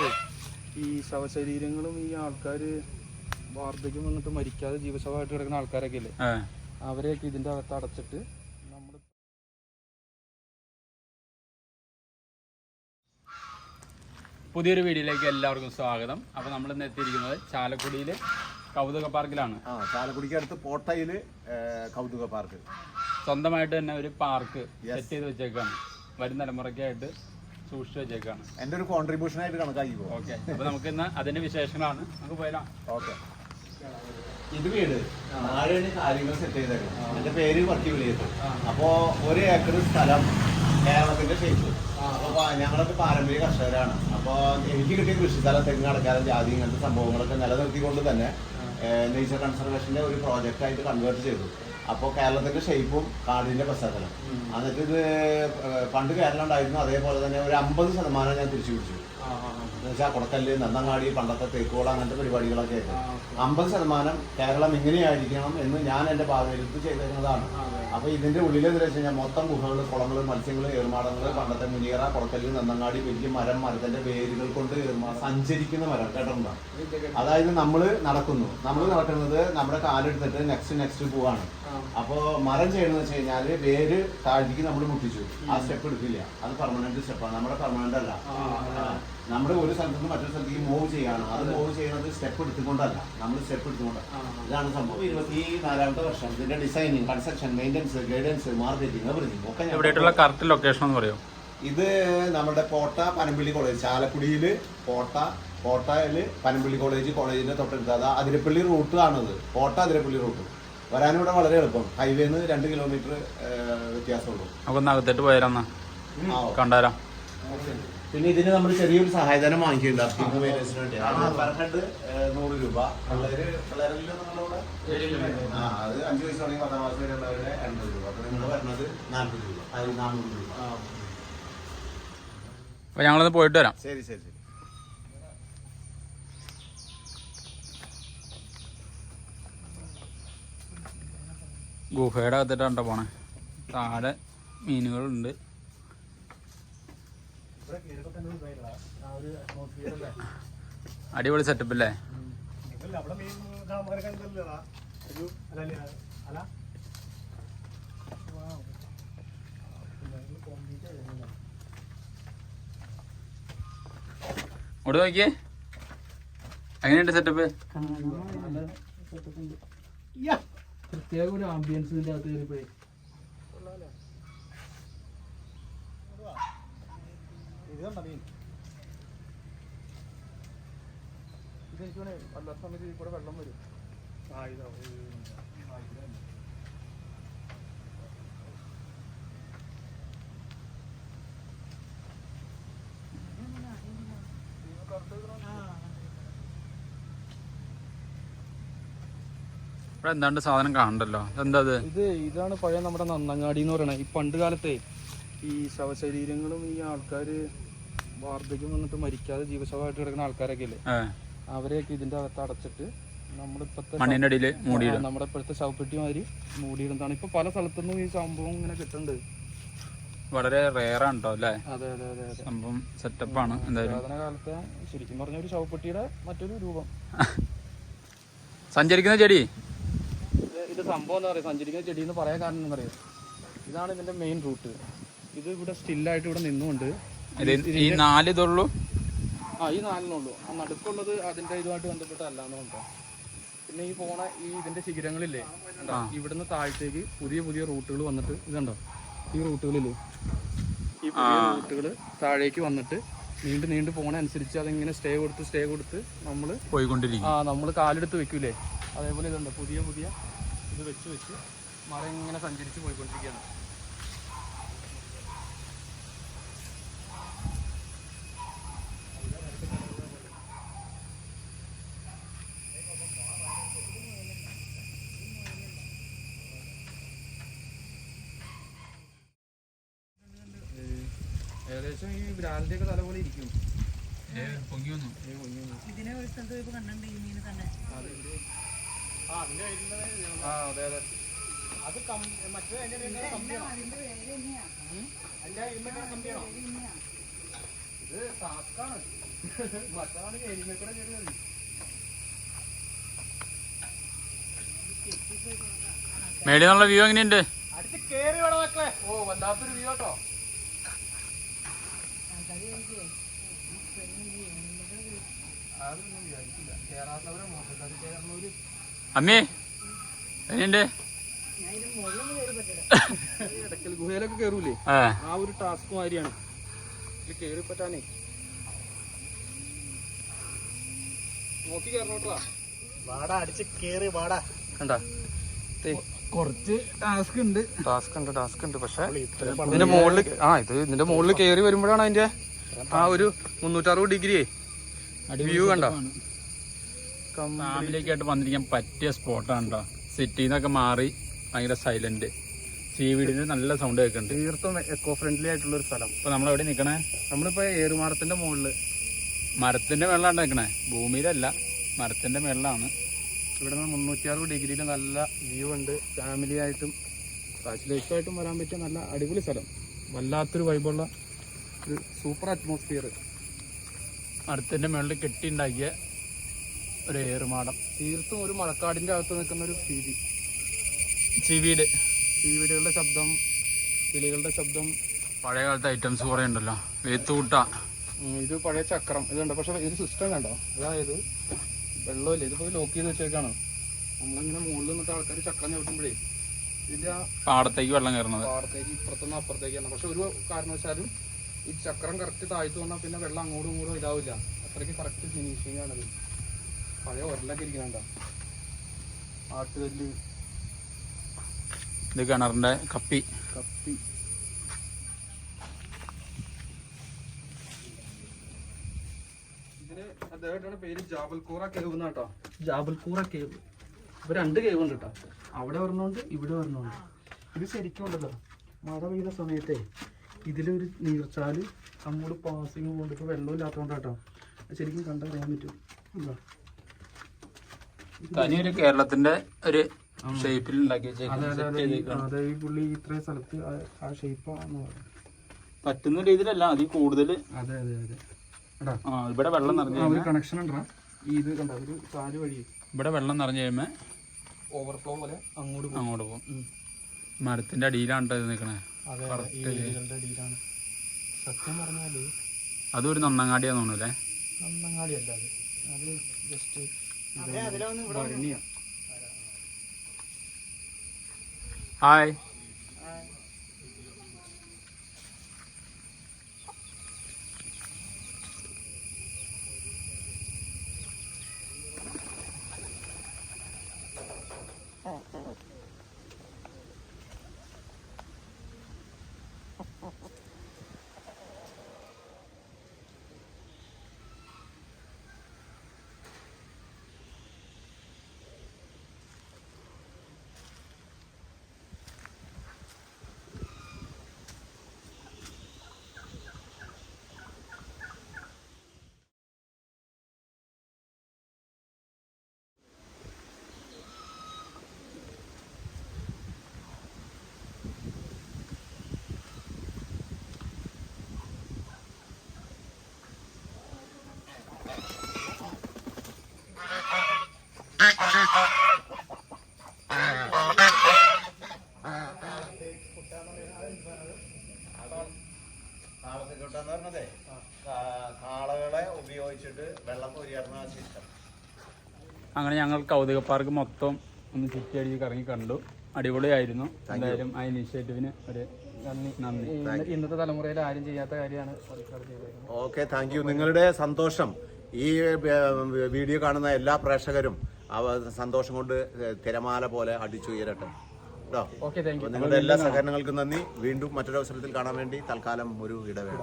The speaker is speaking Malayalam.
കാലത്ത് ഈ ശവശരീരങ്ങളും ഈ ആൾക്കാർ വാർദ്ധക്യം വന്നിട്ട് മരിക്കാതെ ജീവശവമായിട്ട് കിടക്കുന്ന ആൾക്കാരൊക്കെ ഇല്ലേ. അവരെയൊക്കെ ഇതിന്റെ അകത്ത് അടച്ചിട്ട് നമ്മൾ പുതിയൊരു വീഡിയോയിലേക്ക് എല്ലാവർക്കും സ്വാഗതം. അപ്പൊ നമ്മൾ ഇന്ന് എത്തിയിരിക്കുന്നത് ചാലക്കുടിയിൽ കൗതുക പാർക്കിലാണ്. ആ ചാലക്കുടിക്ക് അടുത്ത് പോട്ടയിൽ കൗതുക പാർക്ക്. സ്വന്തമായിട്ട് തന്നെ ഒരു പാർക്ക് സെറ്റ് ചെയ്ത് വെച്ചേക്കാണ്. വരും തലമുറയ്ക്കായിട്ട് സൂക്ഷിച്ച് വെച്ചേക്കാണ്. എന്റെ ഒരു കോൺട്രിബ്യൂഷൻ ആയിട്ട് കണക്കാക്കിക്കോ ഓക്കെ അപ്പോൾ നമുക്ക് ഇന്ന് അതിന്റെ വിശേഷങ്ങളാണ്. നമുക്ക് പോയാലോ ഓക്കെ ഇത് വീട്. താഴെയാണ് കാര്യങ്ങൾ സെറ്റ് ചെയ്തേക്കുന്നത് എന്റെ പേര് വർക്കി വിളിയത് അപ്പോ ഒരു ഏക്കർ സ്ഥലം കേരളത്തിന്റെ ഷേപ്പ് അപ്പൊ ഞങ്ങളൊക്കെ പാരമ്പര്യ കർഷകരാണ്. അപ്പോൾ എനിക്ക് കിട്ടിയ കൃഷി സ്ഥലം തെങ്ങ് അടക്കാരം ജാതി ഇങ്ങനത്തെ സംഭവങ്ങളൊക്കെ നിലനിർത്തിക്കൊണ്ട് തന്നെ നേച്ചർ കൺസർവേഷന്റെ ഒരു പ്രോജക്റ്റായിട്ട് കൺവേർട്ട് ചെയ്തു. അപ്പോൾ കേരളത്തിന്റെ ഷേപ്പും കാടിന്റെ പശ്ചാത്തലം എന്നിട്ട് ഇത് പണ്ട് കേരളം ഉണ്ടായിരുന്നു. അതേപോലെ തന്നെ ഒരു അമ്പത് ശതമാനം ഞാൻ തിരിച്ചു പിടിച്ചു. എന്നുവെച്ചാൽ കൊടക്കല്ല് നന്നങ്ങാടി പണ്ടത്തെ തേക്കോള അങ്ങനത്തെ പരിപാടികളൊക്കെ ആയിട്ട് അമ്പത് ശതമാനം കേരളം ഇങ്ങനെയായിരിക്കണം എന്ന് ഞാൻ എന്റെ ഭാഗത്ത് ചെയ്തിരുന്നതാണ്. അപ്പൊ ഇതിന്റെ ഉള്ളിൽ എന്ന് വെച്ച് കഴിഞ്ഞാൽ മൊത്തം ഗുഹകൾ കുളങ്ങൾ മത്സ്യങ്ങൾ ഏർമാടങ്ങൾ പണ്ടത്തെ മുനിയറ കുളക്കല്ല് നന്നങ്ങാടി വലിയ മരം മരത്തിന്റെ വേരുകൾ കൊണ്ട് സഞ്ചരിക്കുന്ന മരം കേട്ടിട്ടുണ്ടോ? അതായത് നമ്മൾ നടക്കുന്നു. നമ്മൾ നടക്കുന്നത് നമ്മുടെ കാലെടുത്തിട്ട് നെക്സ്റ്റ് നെക്സ്റ്റ് പോവാണ്. അപ്പോ മരം ചെയ്യണമെന്ന് വെച്ച് കഴിഞ്ഞാൽ വേര് താഴ്ത്തിക്ക് നമ്മൾ മുട്ടിച്ചു. ആ സ്റ്റെപ്പ് എടുക്കില്ല. അത് പെർമനന്റ് സ്റ്റെപ്പാണ് നമ്മുടെ പെർമനന്റ് അല്ല. നമ്മൾ ഒരു സ്ഥലത്ത് നിന്ന് മറ്റൊരു സ്ഥലത്തേക്ക് മൂവ് ചെയ്യാണ്. അത് മൂവ് ചെയ്യുന്നത് സ്റ്റെപ്പ് എടുത്തുകൊണ്ടല്ല. നമ്മൾ സ്റ്റെപ്പ് എടുത്തുകൊണ്ട്. ഇതാണ് സംഭവം. ഇരുപത്തി നാലാമത്തെ വർഷം. ഇതിന്റെ designing construction maintenance guidance marketing everything ഒക്കെ കറക്റ്റ് ലൊക്കേഷൻ എന്ന് പറയോ. ഇത് നമ്മുടെ കോട്ട പനമ്പിള്ളി കോളേജ് ചാലക്കുടിയിൽ കോട്ട കോട്ടയിൽ പനമ്പിള്ളി കോളേജ് കോളേജിന്റെ തൊട്ടടുത്ത്. അതാ അതിരപ്പള്ളി റൂട്ട് ആണത്. കോട്ട അതിരപ്പള്ളി റൂട്ട് വരാനിവിടെ വളരെ എളുപ്പം. ഹൈവേന്ന് രണ്ട് കിലോമീറ്റർ വ്യത്യാസമുള്ളൂ. നമുക്കൊന്ന് അകത്തേട്ട് പോയാലോ കണ്ടാലോ പിന്നെ ഇതിന് നമ്മൾ ചെറിയൊരു സഹായധനം വാങ്ങിക്കുന്നുണ്ട്. പെർ ഹെഡ് നൂറ് രൂപ. പിള്ളേര് പിള്ളേരെല്ലാം നമ്മളിവിടെ ആ അത് അഞ്ച് വയസ്സ് തുടങ്ങി പത്താം ക്ലാസ് വരെ ഉള്ളവരുടെ എൺപത് രൂപ. അപ്പൊ നിങ്ങൾ വരുന്നത് നാൽപ്പത് രൂപ. നാനൂറ് രൂപ. ഞങ്ങളൊന്ന് പോയിട്ട് വരാം. ശരി ശരി. ഗുഹയുടെ അകത്തിട്ടാണ്ട പോണേ? താഴെ മീനുകളുണ്ട്. അടിപൊളി സെറ്റപ്പ് അല്ലേ ഇവിടെ നോക്കിയേ. എങ്ങനെയുണ്ട് സെറ്റപ്പ് പ്രത്യേക ഒരു ആംബിയൻസ് ഇതിന്റെ അകത്ത് കയറിപ്പോയി. ഇതെനിക്ക് വല്ലാത്ത സമയത്ത് ഇതിൽ കൂടെ വെള്ളം വരും. ആ ഇതാ. ഇവിടെ എന്താണ്ട് സാധനം കാണണ്ടല്ലോ? എന്താ ഇത്? ഇതാണ് പഴയ നമ്മുടെ നന്നങ്ങാടി എന്ന് പറയണത്. ഈ പണ്ട് കാലത്തെ ഈ ശവശരീരങ്ങളും ഈ ആൾക്കാര് വാർദ്ധക്യം വന്നിട്ട് മരിക്കാതെ ജീവശവമായിട്ട് കിടക്കുന്ന ആൾക്കാരൊക്കെ അല്ലേ അവരെയൊക്കെ ഇതിന്റെ അകത്ത് അടച്ചിട്ട് നമ്മളിപ്പോഴത്തെ മണ്ണിന്റെ അടിയിൽ മൂടിയിടും. നമ്മുടെ ഇപ്പോഴത്തെ ശവപ്പെട്ടി മാതിരി മൂടിയിടുന്നതാണ്. ഇപ്പൊ പല സ്ഥലത്തുനിന്നും ഈ സംഭവം ഇങ്ങനെ കിട്ടുന്നുണ്ട്. വളരെ റെയർ ആണ് കേട്ടോ അല്ലേ? അതെ അതെ അതെ അതെ. സംഭവം സെറ്റപ്പാണ് എന്തായാലും. കാലത്തെ ശരിക്കും പറഞ്ഞ ഒരു ശവപ്പെട്ടിയുടെ മറ്റൊരു രൂപം. സഞ്ചരിക്കുന്ന ചെടി? ഇത് ഇത് സംഭവം എന്താ പറയുക? സഞ്ചരിക്കുന്ന ചെടി എന്ന് പറയാൻ കാരണം എന്താ പറയുക? ഇതാണ് ഇതിന്റെ മെയിൻ റൂട്ട് ഇത് ഇവിടെ സ്റ്റില്ലായിട്ട് ഇവിടെ നിന്നുകൊണ്ട് ഈ നാല് ഇതുള്ളൂ? ആ ഈ നാലിനുള്ളൂ ആ നടുക്കുള്ളത് അതിന്റെ ഇതുമായിട്ട് ബന്ധപ്പെട്ടല്ല കൊണ്ടോ പിന്നെ ഈ പോണ ഈ ഇതിന്റെ ശിഖരങ്ങളില്ലേ? ഇവിടുന്ന് താഴത്തേക്ക് പുതിയ പുതിയ റൂട്ടുകൾ വന്നിട്ട് ഇതുണ്ടോ? ഈ റൂട്ടുകളില്ലേ? ഈ പുതിയ റൂട്ടുകൾ താഴേക്ക് വന്നിട്ട് നീണ്ട് നീണ്ട് പോണ അനുസരിച്ച് അതിങ്ങനെ സ്റ്റേ കൊടുത്ത് സ്റ്റേ കൊടുത്ത് നമ്മൾ പോയിക്കൊണ്ടിരിക്കും. ആ നമ്മൾ കാലെടുത്ത് വെക്കൂലേ? അതേപോലെ ഇതുണ്ട്? പുതിയ പുതിയ ഇത് വെച്ച് വെച്ച് മരം ഇങ്ങനെ സഞ്ചരിച്ച് പോയിക്കൊണ്ടിരിക്കുകയാണ്. ഏകദേശം ഈ ബ്രാലിന്റെ ഒക്കെ തല പോലെ ഇരിക്കും. പൊങ്ങി വന്നു ഇതിനെ ഒരു സ്ഥലത്ത് പോയി കണ്ടിട്ടുണ്ട് ഈ മീൻ തന്നെ. ആ അതെ മറ്റേ ഇത് മേളിൽ നിന്നുള്ള വ്യൂ എങ്ങനെയുണ്ട്? ഓ വല്ലാത്തൊരു വ്യൂ കേട്ടോ അതൊന്നും വിചാരിച്ചില്ല. കേറാത്തവരെ മോശക്കാർ കയറുന്നവര് അമ്മേ എങ്ങനെയുണ്ട്? ഗുഹയിലൊക്കെ കയറൂലേ ആ. ആ ഒരു ടാസ്ക് മാതിരിയാണ്. ഇത് കേറി പറ്റാനേ. നോക്കി കയറണോട്ടാ വാടാ അടിച്ച് കേറി വാടാ. കണ്ടാ? കുറച്ച് ടാസ്ക് ഉണ്ട്. ടാസ്ക് ഉണ്ട് ടാസ്ക് ഉണ്ട്. പക്ഷെ ഇതിന്റെ മുകളിൽ ആ ഇത് ഇതിന്റെ മുകളിൽ കേറി വരുമ്പോഴാണ് അതിന്റെ ആ ഒരു മുന്നൂറ്ററുപത് ഡിഗ്രി വ്യൂ കണ്ട? ഫാമിലിയൊക്കെ ആയിട്ട് വന്നിരിക്കാൻ പറ്റിയ സ്പോട്ടാണ് കേട്ടോ സിറ്റിയിൽ നിന്നൊക്കെ മാറി ഭയങ്കര സൈലന്റ് ചീവീടിന് നല്ല സൗണ്ട് കേൾക്കുന്നുണ്ട്. തീർത്തും എക്കോ ഫ്രണ്ട്ലി ആയിട്ടുള്ള ഒരു സ്ഥലം. ഇപ്പൊ നമ്മളെവിടെ നിക്കണേ? നമ്മളിപ്പോ ഏറുമാറത്തിന്റെ മുകളിൽ. മരത്തിന്റെ മേളിലാണ് നിൽക്കണേ ഭൂമിയിലല്ല മരത്തിന്റെ മേളിലാണ്. ഇവിടെ നിന്ന് മുന്നൂറ്റി അറുപത് ഡിഗ്രിയിൽ നല്ല വ്യൂ ഉണ്ട്. ഫാമിലി ആയിട്ടും ബാച്ചിലേഴ്സുമായിട്ടും വരാൻ പറ്റിയ നല്ല അടിപൊളി സ്ഥലം. വല്ലാത്തൊരു വൈബുള്ള ഒരു സൂപ്പർ അറ്റ്മോസ്ഫിയർ മരത്തിന്റെ മേളിൽ കെട്ടിണ്ടാക്കിയ ഒരു ഏറുമാടം തീർത്തും ഒരു മഴക്കാടിന്റെ അകത്ത് നിൽക്കുന്ന ഒരു ഫീതി ചിവീട്. ചിവീടുകളുടെ ശബ്ദം കിളികളുടെ ശബ്ദം. പഴയ കാലത്തെ ഐറ്റംസ് കുറെ ഉണ്ടല്ലോ. വേത്തൂട്ട. ഇത് പഴയ ചക്രം. ഇതുണ്ട് പക്ഷെ ഇത് സിസ്റ്റം കണ്ടോ? അതായത് വെള്ളമില്ല? ഇതിപ്പോ ലോക്ക് ചെയ്ത് വെച്ചേക്കാണ്. നമ്മളിങ്ങനെ മുകളിൽ നിന്നിട്ട് ആൾക്കാർ ചക്രം ചവിട്ടുമ്പോഴേ ഇതിന്റെ പാടത്തേക്ക് വെള്ളം കയറുന്നത്. പാടത്തേക്ക് ഇപ്പുറത്തുനിന്ന് അപ്പുറത്തേക്കാണ്. പക്ഷെ ഒരു കാരണവശാലും ഈ ചക്രം കറക്റ്റ് താഴ്ത്തു വന്നാൽ പിന്നെ വെള്ളം അങ്ങോട്ടും ഇങ്ങോട്ടും ഇതാവില്ല. അത്രയ്ക്ക് കറക്റ്റ് ഫിനിഷിംഗ് ആണത്. പഴയ ഉരലൊക്കെ ഇരിക്കണണ്ട ആട്ടുകല്ല്. ഇത് കിണറിന്റെ കപ്പി. കപ്പി. ഇതിന് അദ്ദേഹത്തിന്റെ പേര് ജാബൽക്കൂറ കേവ് എന്നാട്ടോ ജാബൽക്കൂറ കേവ്. ഇപ്പൊ രണ്ട് കേവ് ഉണ്ട് കേട്ടോ അവിടെ വരണോണ്ട് ഇവിടെ വരണോണ്ട്. ഇത് ശരിക്കും ഉണ്ടല്ലോ. മഴ പെയ്ത സമയത്തെ ഇതിലൊരു നീർച്ചാൽ അങ്ങോട്ട് പാസിങ് കൊണ്ട് വെള്ളം വെള്ളമില്ലാത്തോണ്ടാട്ടോ അത് ശരിക്കും കണ്ടറിയാൻ പറ്റും. എന്താ തനി ഒരു കേരളത്തിന്റെ ഒരു ഷേപ്പിൽ ഉണ്ടാക്കി പുള്ളി ഇത്രയും സ്ഥലത്ത് ആ- ഷേപ്പാന്ന് പറ്റുന്ന രീതിയിലല്ല അതിൽ കൂടുതൽ അതെ അതെ അതെ. ആ ഇവിടെ വെള്ളം നിറഞ്ഞു കണക്ഷൻ ഉണ്ടാ ഈ ഇത് കണ്ട ഒരു ചാൽ വഴി. ഇവിടെ വെള്ളം നിറഞ്ഞു കഴിയുമ്പോ ഓവർഫ്ലോ പോലെ അങ്ങോട്ട് അങ്ങോട്ട് പോകും. മരത്തിന്റെ അടിയിലാണ് ഇത് അടിയിലാണ്. സത്യം പറഞ്ഞാൽ അതൊരു നന്നങ്ങാടിയാന്ന് തോന്നുന്നു അല്ലേ? അല്ല അത്. അത് ജസ്റ്റ് ഹായ്. താമസക്കൂട്ടെന്ന് അങ്ങനെ ഞങ്ങൾ കൗതുക പാർക്ക് മൊത്തം ഒന്ന് ചുറ്റി അടിച്ച് കറങ്ങി കണ്ടു. അടിപൊളിയായിരുന്നു. എന്തായാലും ആ ഇനീഷ്യേറ്റീവിന് ഒരു നന്ദി. നന്ദി ഇന്ന- ഇന്നത്തെ തലമുറയിൽ ആരും ചെയ്യാത്ത കാര്യമാണ് ഓക്കെ താങ്ക് യു നിങ്ങളുടെ സന്തോഷം ഈ വീഡിയോ കാണുന്ന എല്ലാ പ്രേക്ഷകരും അവ സന്തോഷം കൊണ്ട് തിരമാല പോലെ അടിച്ചുയരട്ടെ കേട്ടോ ഓക്കെ താങ്ക് യു നിങ്ങളുടെ എല്ലാ സഹകരണങ്ങൾക്കും നന്ദി. വീണ്ടും മറ്റൊരു അവസരത്തിൽ കാണാൻ വേണ്ടി തൽക്കാലം ഒരു ഇടവേള.